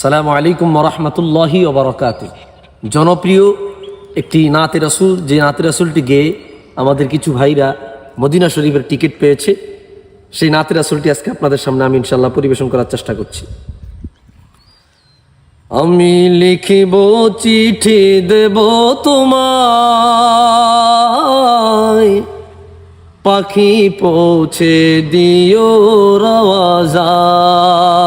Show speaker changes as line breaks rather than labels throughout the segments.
সালামু আলাইকুম রহমতুল্লাহি ওবরকাত জনপ্রিয় একটি নাতে রাসুল, যে নাতে রাসুলটি গেয়ে আমাদের কিছু ভাইরা মদিনা শরীফের টিকিট পেয়েছে, সেই নাতে রাসুলটি আজকে আপনাদের সামনে আমি ইনশাল্লাহ পরিবেশন করার চেষ্টা করছি। আমি লিখিব চিঠি দেব তোমায়, পাখি পৌঁছে দিও রওয়াজায়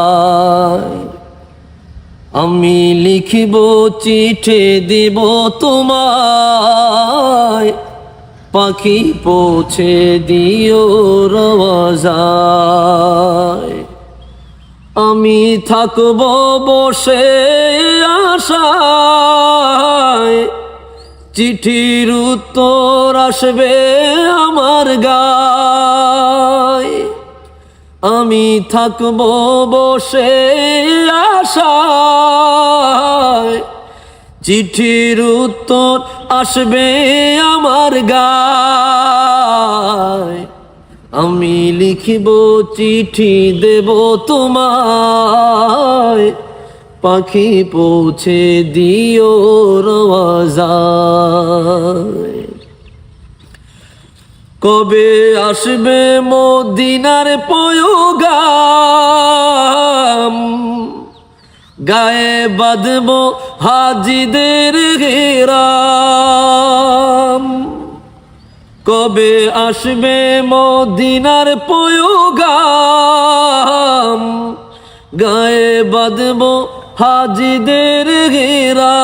আমি লিখিব, চিঠে দিব তোমায়। পাখি পৌঁছে দিও রওয়াজায়। আমি থাকব বসে আশায়। চিঠির উত্তর আসবে আমার গায়। আমি থাকব বসে আশায়। চিঠির উত্তর আসবে আমার গায়। আমি লিখিব চিঠি, দেব তোমায়। পাখি পৌঁছে দিও রওয়াজায়। কবে আসবে মদিনার পয়োগাম? গায়ে বাঁধব হাজিদের ঘেরাম কবে আসবে মদিনার পয়োগাম? গায়ে বাঁধব হাজিদের ঘেরাম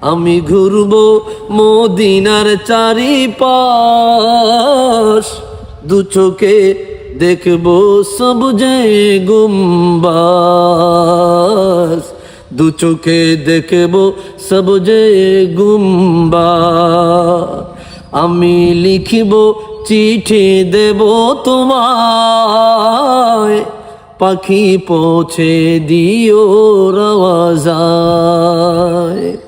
আমি ঘুরব মদিনার চারিপাশ। দু চোখে দেখব সবুজে গুম্বাস দু চোখে দেখব সবুজে গুম্বা আমি লিখিব চিঠি দেব তোমায়। পাখি পৌঁছে দিও রওয়াজায়।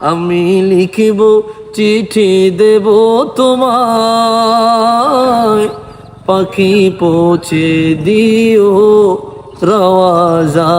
আমি লিখিব চিঠি দেব তোমার পাখি পৌঁছে দিও রওয়াজা।